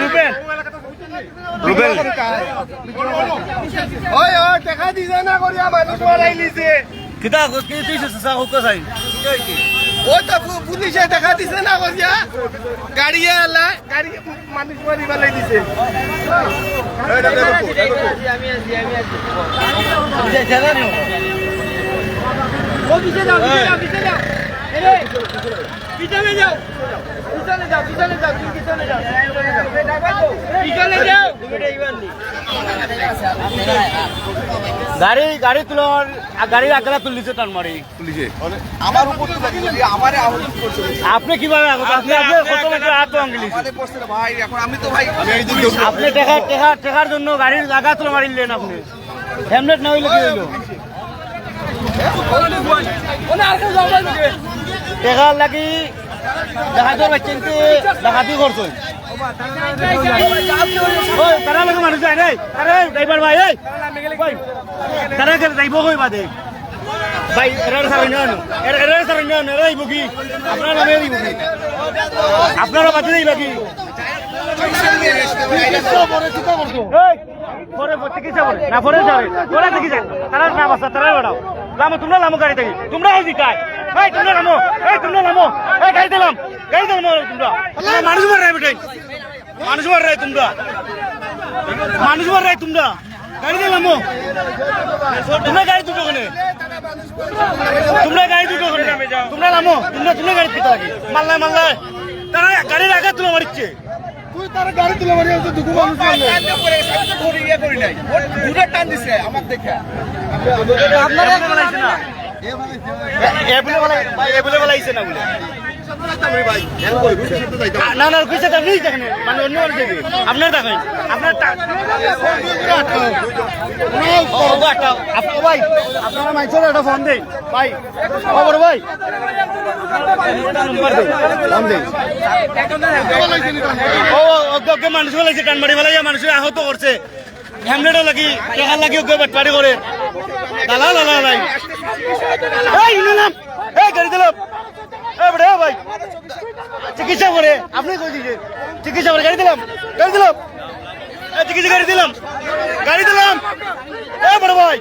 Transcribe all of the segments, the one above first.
রুবেল রুবেল ওই ওই দেখা দিছে না করিয়া মানুষ মারাই লিছে কিতা কি তুই চাই ওই তো পুলিশে দেখা দিছে না করিয়া গাড়ি এলা গাড়ি মানুষ মারি ফেলাই দিছে পিছনে যাও। পিছনে যাও পিছনে যাও তুমি পিছনে যাও। পিছনে যাও। গাড়ি গাড়ি তুলার গাড়ির আগলা তুলিছে টান মারি পুলিশে আমার উপর তো লাগি যদি আমারে আহত করছে আপনি কীভাবে আগত আপনি আপনি কত মিটার হাত ভাঙিলি আমাদের করছে না ভাই এখন আমি তো ভাই আপনি টেকা টেকা টেকার জন্য গাড়ির আগা তুলে মারিলেন আপনি। হেলমেট না হইলে কি হইল? টেকার লাগি দেখা যাবে বাচ্চাকে ডাকাতি করছ তারা লাগে যায় রে আরে ড্রাইভার ভাই এই তারা কে যাইব কই বাদে ভাই এরা সারাই না এরা এরা সারাই আপনারা তারা তোমরা লামো গাড়ি থেকে। তোমরা এই দিকায় এই তোমরা নামো এই তোমরা নামো। এই গাড়ি দিলাম গাড়ি দিলাম তোমরা। মানুষ মার রায় বেটাই। মানুষ মার রায় তোমরা। মানুষ মার রায় তোমরা। গাড়ি দিলাম তোমরা গাড়ি দুটো ওখানে। তোমরা গাড়ি দুটো ওখানে। তোমরা নামো। তোমরা তোমরা গাড়ি দিতে লাগে মাল্লায় মাল্লায়। তারা গাড়ির আঘাত তুলে মারিচ্ছে। তুই তার গাড়ি তুলে মারি আছে দুঃখ মানুষ মারলে। ধরে ইয়ে করি নাই। ওর দুটো টান দিছে আমার দেখে। আপনারা না না বলে। না না কিছু তো নেই দেখেন মানে অন্য অন্য দেখে আপনার দেখেন আপনার ভাই, আপনারা মাইছেন একটা মানুষ মানুষ আহত করছে। হ্যামলেটও লাগি টেকার লাগি, ওকে বাটপাড়ি করে। দালা দালা ভাই এই, ইনো নাম। এই, গাড়ি দিলাম এই, বড় ভাই। চিকিৎসা করে। আপনি কই দিছে চিকিৎসা করে গাড়ি দিলাম। গাড়ি দিলাম। এই, চিকিৎসা গাড়ি দিলাম। গাড়ি দিলাম। এ বড় ভাই।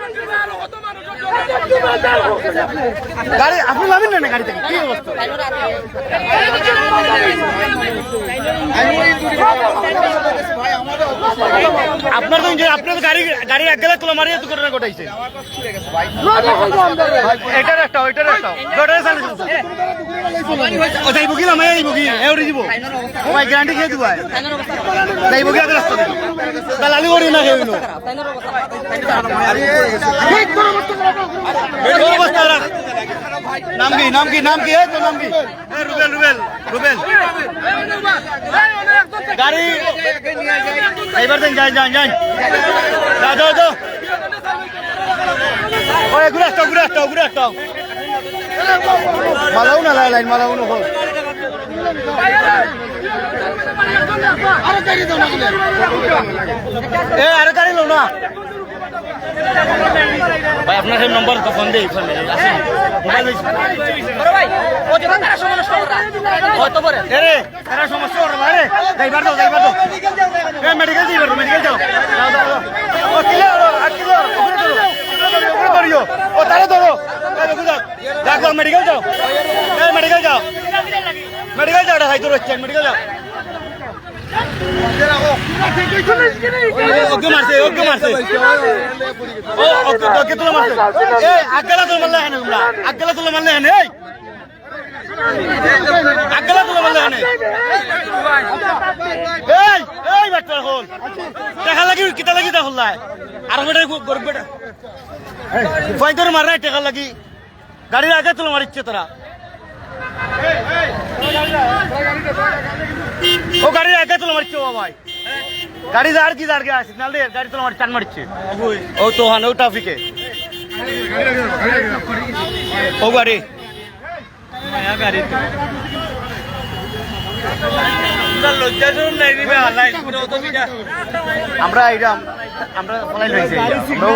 গাড়ি আপনি নামেন না গাড়ি থেকে কি অবস্থা? আপনার তো আপনার গাড়ি গাড়ির এক গেলে তোলা মারিয়ে তো ঘটনা ঘটাইছে এটার একটা ওইটার একটা। দুটার যাইব কি না মাই আইব কি এ উড়ে ও ভাই গ্যারান্টি খেয়ে দিব যাইব কি আগে রাস্তা দালালি করি না কেউ রাখ নাম কি নাম কি নাম কি এই তো নাম কি রুবেল রুবেল রুবেল গাড়ি এবার দেন যাই যাই যাই যা যাও যাও ওই ঘুরে আসতাও ঘুরে আসতাও ঘুরে আসতাও মালাও না লাই লাইন মালাও না হোক এ, আরে গাড়ি লো না। ভাই আপনার সেই নম্বর তো ফোন দেই ফোন দেই আসেন। মোবাইল এ রে এরা সমস্যা ওর যাইবার দাও দাও। এ মেডিকেল মেডিকেল যাও যাও। ও কিলে ওর আর কিলে ওর উপরে ধরো উপরে উপরে ও তারে ধরো। দেখো যাও। যাও যাও মেডিকেল যাও। এ মেডিকেল যাও। মেডিকেল যাও ঢাকাই দূর হচ্ছে। মেডিকেল যাও। আগলা তুলে মারলে হেনে তোমরা আগলা তুলে মারলে এই আগলা তুলে বললে এখানে এই এই বাচ্চার হল দেখা লাগি কিতা লাগি তা হল্লাই আর বেটা গরিব বেটা ফাইদার মার রাই টাকা লাগি গাড়ির আগে তুলে মারিচ্ছে তোরা আগে তুলে মারিচ্ছে ও ভাই। গাড়ি যার কি যার গে সিগনাল দে গাড়ি তুলে মারি টান মারিচ্ছে ও তো হান ও ট্রাফিকে। ও গাড়ি। আমরা এটা আমরা ফলাই লইছি আমরাও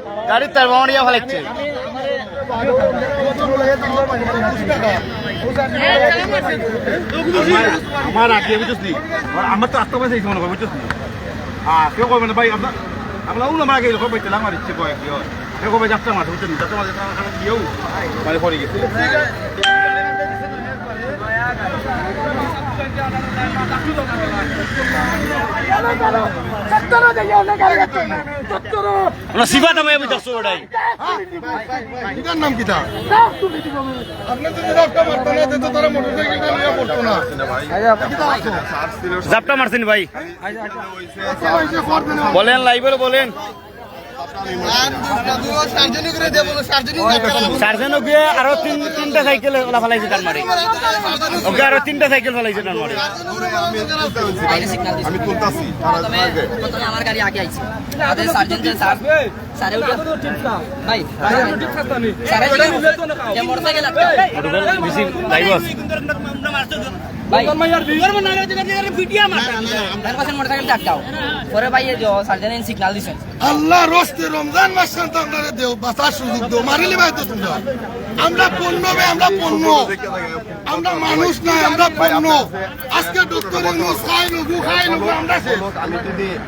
গাড়ির তেল মারিয়া ফেলাচ্ছে আমার আগে বুঝছিস আমার তো আত্মা পাইছে মনে হয় বুঝছিস হ্যাঁ কেউ কবে না, ভাই, আপনার আপনার উনো আমার আগে এরকম পাইতে আমার ইচ্ছে কয় কি হয় কেউ কবে যাত্রা মাছ বুঝছেন যাত্রা মাছ দিয়েও মানে পরে গেছে। আমরা সিফাত আমি বুঝছ ওটাই এটার নাম না তো জাপটা মারছেন ভাই। আচ্ছা, নেওয়া। বলেন লাইভে বলেন। চারজন গিয়ে আরও তিনটা সাইকেল ওলা ফেলাইছে তার মারি ওকে আরও তিনটা সাইকেল ফেলাইছে তার মারি আমি তুলতাছি প্রথমে আমার গাড়ি আগে আইছে আমাদের সার্জন যে স্যার স্যারে উঠে ভাই স্যারে যে মোটরসাইকেল আছে বেশি লাইভ পরে ভাই দিছেন আল্লাহ রস্তে রমজান মাস শান্ত আপনারা দেও বাঁচার সুযোগ দেও। মারিলে ভাই তো তোমরা আমরা পণ্য ভাই আমরা পণ্য। আমরা মানুষ না আমরা পণ্য। আজকে ডক্টর ইউনুস খাই নবু খাই নবু আমরা শেষ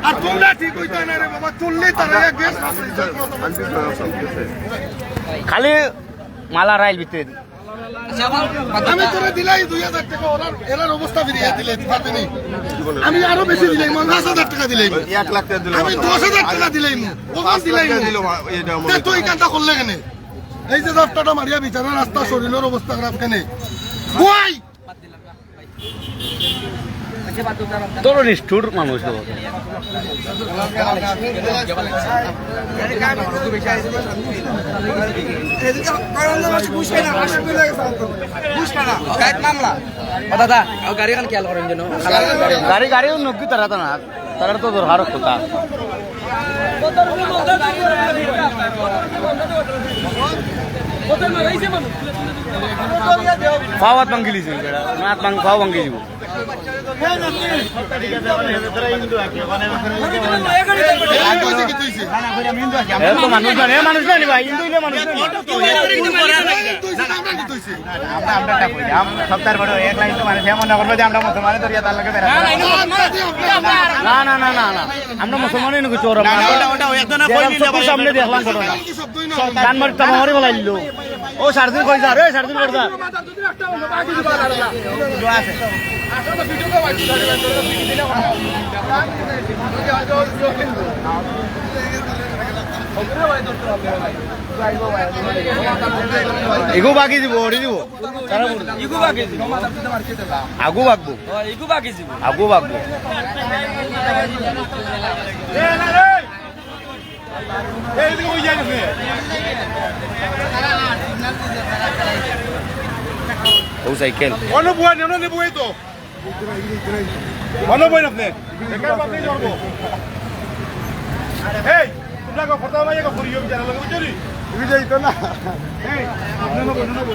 আর তোমরা ঠিক হইতে না রে বাবা তুললে তারা গ্যাস খালি মালা রাইল ভিতরে আমি তোরে দিলাই দুই হাজার টাকা ওরা এরার অবস্থা ফিরিয়ে দিলে পারবে নি? আমি আরও বেশি দিলাই পঞ্চাশ হাজার টাকা দিলাই। এক লাখ টাকা দিলে আমি দশ হাজার টাকা দিলাই ওখান দিলাই তুই কান্তা করলে কেন? এই যে রাস্তাটা মারিয়া বিচারা রাস্তা শরীরের অবস্থা খারাপ কেন? কই তোর নিষ্ঠুর মানুষ তো। ও দাদা গাড়ি খান খেয়াল করেন যেন? গাড়ি গাড়িও নকি তারা তো না। তারা তো দরকার কথা ফাওয়াত ভাঙ্গি লিছি মাত ভাঙ ফাও ভাঙ্গি দিব আমি কইছি কি তুইছে এ তো মানুষ না এ মানুষ না নি ভাই হিন্দু ইলে মানুষ না তুইছে আমরা কি তুইছে না না না না না আমরা মুসলমানই নাকি চোর সামনে দেখলাম ঘটনা কি শব্দই না কান ও সারদিন কই যা রে সারদিন কই যা এগু বাকি দিব ওরি দিব। ইগু বাকি দিব। আগু বাগবো ইগু বাকি যাব আগু বাগবো ও সাইকেল অনবুয়া নেন নেবুই তো অনবুই আপনি একাই বাপনি করব এই তোমরা কো কথা মাইয়া কো করিও বিচার লাগে বুঝলি তুমি যাই তো না এই আপনি নবো নবো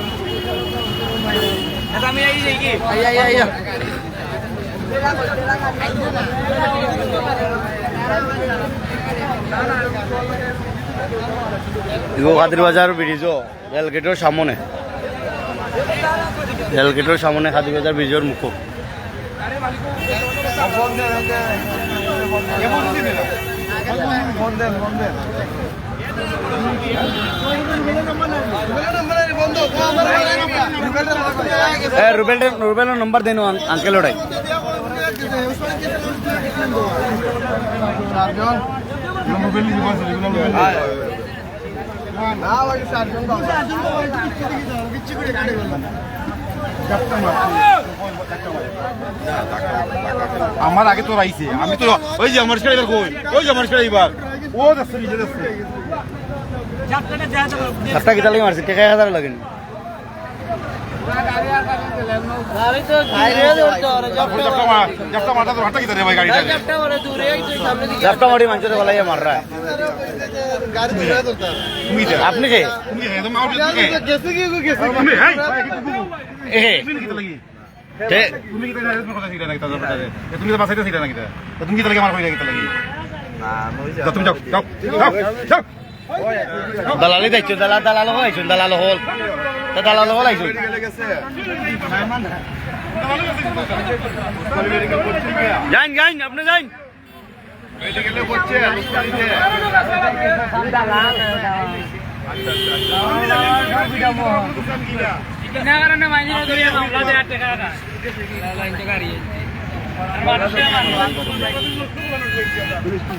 আমি আই যাই কি আই আই আই ইগো খাদির বাজার ব্রিজও রেলগেটের সামনে। রেলগেটের সামনে খাদির বাজার ব্রিজের মুখ। রুবেল রুবেলের নম্বর দেন আঙ্কেল ওটাই। আমার আগে তো রাইছে। আমি তো ওই যে আমার এবার কই। ওই যে আমার এবার। ও যাচ্ছে নিজে যাচ্ছে সাতটা কিতা লাগে মারছে? টেকা হাজার লাগেনি জাপটা মার জাপটা মারটা তো হাঁটা কি রে ভাই গাড়িটা চারটা মারি মানুষের বলাই মাররা তুমি যা আপনি কে তুমি যা একদম আউট থেকে গেছে কি গেছে তুমি হাই এ তুমি কি লাগি তে তুমি কি তাই কথা শিখলে নাকি তাদের পাশে তুমি তো বাসাইতে শিখলে নাকি তুমি কি তাহলে আমার কই লাগি তাহলে না তুমি যাও যাও যাও যাও দালালি দেখছ? দালাল দালাল হল দালাল হল। তা দালাল হল আইছো যাইন যাইন, আপনি যাইন।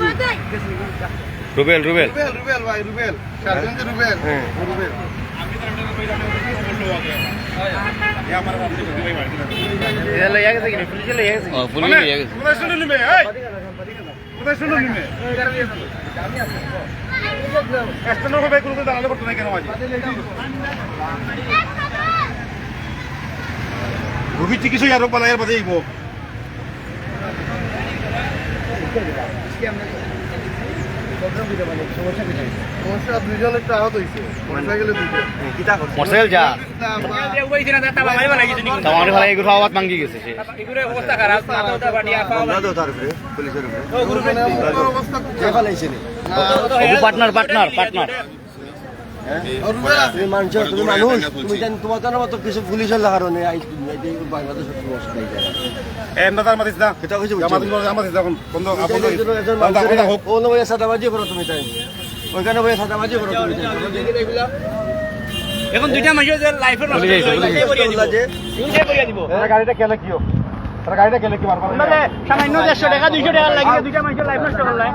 কোথায় শুনে নিবে এই! কোথায় শুনে নিবে একটা লোক ভাই কোনো দালালি করতে নাই কেন আজ রবি চিকিৎসা আর পালায়ের বাজে আইব সমস্যা দুইজন একটা আহত হয়েছে মোটরসাইকেলে দুইজন। মোটরসাইকেল যা। তোমার ভাই এগুলো আওয়াজ মাঙ্গি গেছে সে। Partner partner partner. আছে মানুষ তুমি মানুষ তুমি তোমার জানো তো কিছু পুলিশের কারণে সাদাবাজি করো তুমি তাই। ওইখানে বইয়ে সাদাবাজি করো তুমি এখন দুইটা মানুষ লাইফের বলে বলে গাড়িটা কেলে কিও? তারা গাড়িটা কেলে কি বারবার সামান্য দেড়শো টাকা দুইশো টাকা লাগিয়ে দুইটা মানুষের লাইফ নষ্ট করলাই